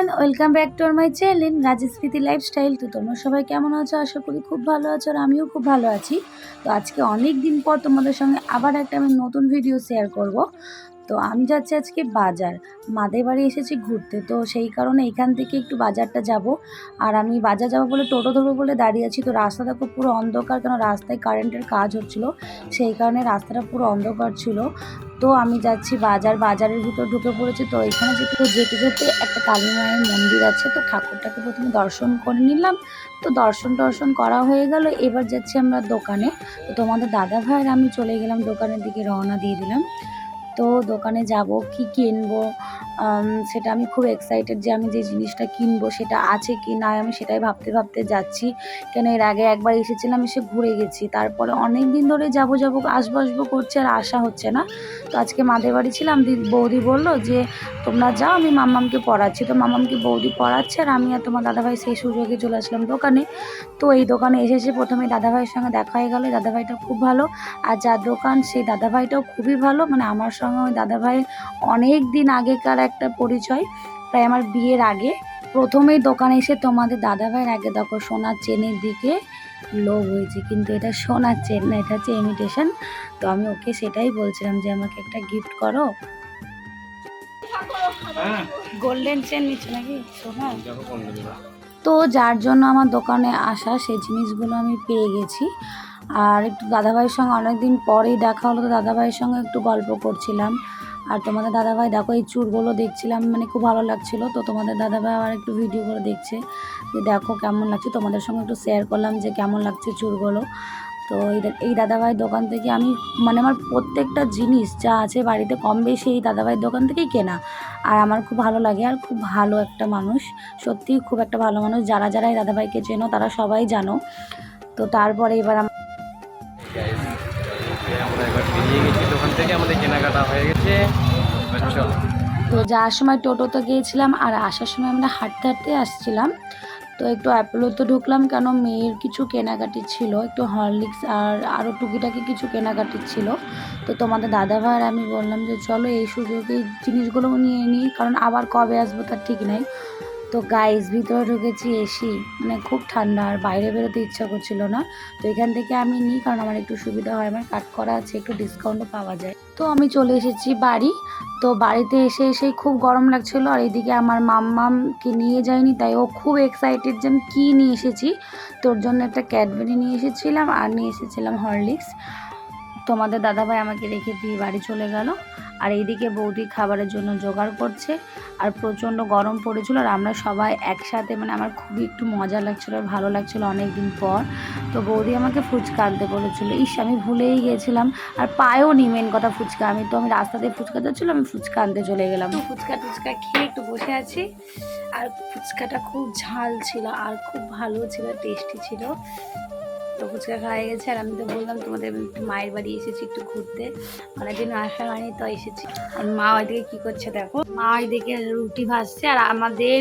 Everyone welcome back to my channel Rajsmriti lifestyle তো তোমরা সবাই কেমন আছো? আশা করি খুব ভালো আছো আর আমিও খুব ভালো আছি। তো আজকে অনেক দিন পর তোমাদের সঙ্গে আবার একটা আমি নতুন ভিডিও শেয়ার করব। তো আমি যাচ্ছি আজকে বাজার। মাদের বাড়ি এসেছি ঘুরতে, তো সেই কারণে এখান থেকে একটু বাজারটা যাব। আর আমি বাজার যাব বলে টোটো ধরবো বলে দাঁড়িয়ে আছি, তো রাস্তাটা খুব পুরো অন্ধকার কেন রাস্তায় কারেন্টের কাজ হচ্ছিল, সেই কারণে রাস্তাটা পুরো অন্ধকার ছিল। তো আমি যাচ্ছি বাজার, বাজারের ভিতর ঢুকে পড়েছি, তো এখানে যেতে যেতে যেতে একটা কালী মায়ের মন্দির আছে, তো ঠাকুরটাকে প্রথমে দর্শন করে নিলাম। তো দর্শন টর্শন করা হয়ে গেল, এবার যাচ্ছি আমরা দোকানে। তো তোমাদের দাদা ভাইয়ের আমি চলে গেলাম, দোকানের দিকে রওনা দিয়ে দিলাম। তো দোকানে যাব কি কিনবো? সেটা আমি খুব এক্সাইটেড যে আমি যে জিনিসটা কিনবো, সেটা আছে কি না আমি সেটাই ভাবতে ভাবতে যাচ্ছি। কেন এর আগে একবার এসেছিলাম, এসে ঘুরে গেছি। তারপরে অনেক দিন ধরে যাব যাব, আসব আসব করছে, আর আসা হচ্ছে না। তো আজকে মাদের বাড়ি ছিলাম বৌদি বলল যে, তোমরা যাও, আমি মাম্মামকে পড়াচ্ছি। তো মাম্মামকে বৌদি পড়াচ্ছে, আর আমি আর তোমার দাদাভাই সেই সুযোগে চলে আসলাম দোকানে। তো এই দোকানে এসেছে প্রথমে দাদাভাইয়ের সঙ্গে দেখা হয়ে গেলো দাদাভাইটা খুব ভালো। আর যার দোকান, সেই দাদাভাইটাও খুবই ভালো। মানে আমার সঙ্গে ওই দাদাভাই অনেক দিন আগেকার একটা পরিচয়। প্রায় আমার বিয়ের আগে। প্রথমেই দোকানে এসে তোমাদের দাদাভাইয়ের আগে দেখো সোনার চেনের দিকে লোভ হয়েছে। কিন্তু এটা সোনার চেন না এটা হচ্ছে ইমিটেশন তো আমি ওকে সেটাই বলছিলাম যে আমাকে একটা গিফট করো। হ্যাঁ। গোল্ডেন চেন নিচ্ছে নাকি? সোনা? দেবো। তো যার জন্য আমার দোকানে আসা সেই জিনিসগুলো আমি পেয়ে গেছি। আর একটু দাদাভাইয়ের সঙ্গে অনেকদিন পরেই দেখা হলো তো দাদাভাইয়ের সঙ্গে একটু গল্প করছিলাম। আর তোমাদের দাদাভাই দেখো এই চুরগুলো দেখছিলাম মানে খুব ভালো লাগছিল। তো তোমাদের দাদাভাই আবার একটু ভিডিও করে দেখছে যে দেখো কেমন লাগছে। তোমাদের সঙ্গে একটু শেয়ার করলাম যে কেমন লাগছে চুরগুলো। তো এই দাদাভাইয়ের দোকান থেকে আমি মানে আমার প্রত্যেকটা জিনিস যা আছে বাড়িতে কম বেশি এই দাদাভাইয়ের দোকান থেকেই কেনা। আর আমার খুব ভালো লাগে আর খুব ভালো একটা মানুষ। সত্যিই খুব একটা ভালো মানুষ। যারা যারা এই দাদাভাইকে চেনো তারা সবাই জানো। তো তারপরে এবার আম- আমরা এবার বেরিয়ে গেছি। দোকান থেকে আমাদের কেনাকাটা হয়ে গেছে। তো যাওয়ার সময় টোটোতে গিয়েছিলাম আর আসার সময় আমরা হাঁটতে হাঁটতে আসছিলাম। তো একটু অ্যাপোলোতে ঢুকলাম কেন মেয়ের কিছু কেনাকাটি ছিল, একটু হরলিক্স আর আরও টুকিটাকি কিছু কেনাকাটি ছিল। তো তোমাদের দাদা ভাই আর আমি বললাম যে, চলো এই সুযোগে জিনিসগুলো নিয়ে নিই, কারণ আবার কবে আসব তার ঠিক নাই। তো গাইস ভিতরে ঢুকেছি, এসি মানে খুব ঠান্ডা, আর বাইরে বেরোতে ইচ্ছা করছিল না। তো এখান থেকে আমি নিই, কারণ আমার একটু সুবিধা হয়, আমার কাট করা আছে, একটু ডিসকাউন্টও পাওয়া যায়। তো আমি চলে এসেছি বাড়ি। তো বাড়িতে এসে এসে খুব গরম লাগছিল, আর এদিকে আমার মাম্মামকে নিয়ে যায়নি তাই ও খুব এক্সাইটেড যে আমি কী নিয়ে এসেছি। তোর জন্য একটা ক্যাডবেরি নিয়ে এসেছিলাম, আর নিয়ে এসেছিলাম হরলিক্স তোমাদের দাদাভাই আমাকে রেখে দিয়ে বাড়ি চলে গেল। আর এইদিকে বৌদি খাবারের জন্য জোগাড় করছে। আর প্রচণ্ড গরম পড়েছিল আর আমরা সবাই একসাথে মানে আমার খুবই একটু মজা লাগছিল আর ভালো লাগছিল অনেক দিন পর। তো বৌদি আমাকে ফুচকা আনতে বলেছিলো, ইস, আমি ভুলেই গেছিলাম। আর পায়েও নি মেন কথা ফুচকা। আমি তো, আমি রাস্তাতে ফুচকা যাচ্ছিল আমি ফুচকা আনতে চলে গেলাম। ফুচকা টুচকা খেয়ে একটু বসে আছি। আর ফুচকাটা খুব ঝাল ছিল আর খুব ভালো ছিল, টেস্টি ছিল। তো ফুচকা খাওয়া গেছে। আর আমি তো বললাম তোমাদের মায়ের বাড়ি এসেছি একটু ঘুরতে। অনেকদিন আসা হয়নি, তো এসেছি। আর মা ওইদিকে কি করছে দেখো? মা ওইদিকে রুটি ভাজছে। আর আমাদের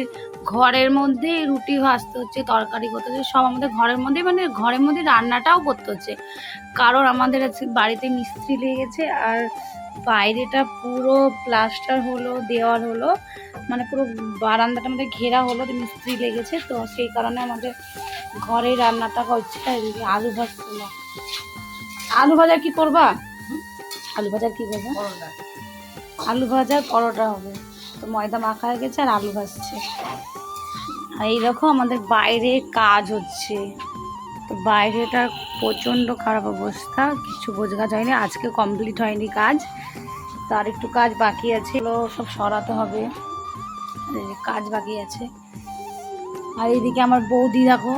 ঘরের মধ্যে রুটি ভাজতে হচ্ছে, তরকারি করতে হচ্ছে। সব আমাদের ঘরের মধ্যে মানে ঘরের মধ্যে রান্নাটাও করতে হচ্ছে। কারণ আমাদের বাড়িতে মিস্ত্রি লেগেছে। আর বাইরেটা পুরো প্লাস্টার হলো দেওয়াল হলো মানে পুরো বারান্দাটা আমাদের ঘেরা হলো মিস্ত্রি লেগেছে তো সেই কারণে আমাদের ঘরে রান্নাটা হচ্ছে আলু ভাজছিল আলু ভাজা কি করবা? আলু ভাজা কি করবা? আলু ভাজা পরোটা হবে। তো ময়দা মাখা হয়ে গেছে আর আলু ভাজছে। আর এই দেখো আমাদের বাইরে কাজ হচ্ছে। তো বাইরেটা প্রচণ্ড খারাপ অবস্থা কিছু বোঝা হয়নি আজকে কমপ্লিট হয়নি কাজ। তার একটু কাজ বাকি আছে এগুলো সব সরাতে হবে। কাজ বাকি আছে। আর এইদিকে আমার বৌদি দেখো।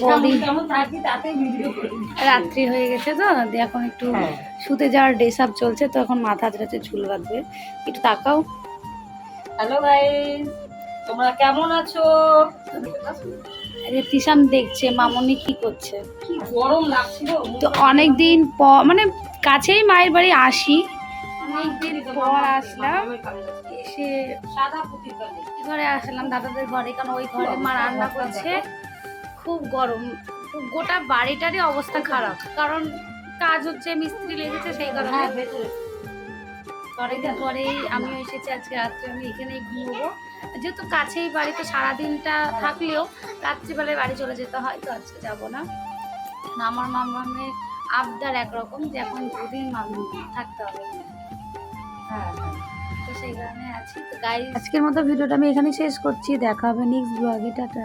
বৌদি রাত্রি হয়ে গেছে তো এখন একটু শুতে যাওয়ার ড্রেস আপ চলছে তো এখন মাথা হাতে চুল বাঁধবে। একটু তাকাও। হ্যালো গাইস তোমরা কেমন আছো? এই দেখছে মামনি কি করছে? কি গরম লাগছিল তো অনেক দিন পর মানে কাছেই মায়ের বাড়ি আসি। অনেকদিন পর আসলাম এসে সাদা পুতির ঘরে আসলাম দাদাদের ঘরে কারণ ওই ঘরে মা রান্না করছে। খুব গরম। গোটা বাড়িটারই অবস্থা খারাপ। কারণ কাজ হচ্ছে মিস্ত্রি লেগেছে সেই কারণে হ্যাঁ অনেকদিন পরেই আমি এসেছি আজকে রাত্রে আমি এখানেই ঘুমবো। যেহেতু কাছেই বাড়ি তো সারাদিনটা থাকলেও রাত্রিবেলায় বাড়ি চলে যেতে হয় তো আজকে যাব না। আমার মামামের আবদার একরকম যে এখন দুদিন মামি থাকতে হবে। হ্যাঁ হ্যাঁ। তো সেই কারণে আছি। তো গাইজ আজকের মতো ভিডিওটা আমি এখানেই শেষ করছি দেখা হবে নেক্সট ব্লগে টাটা।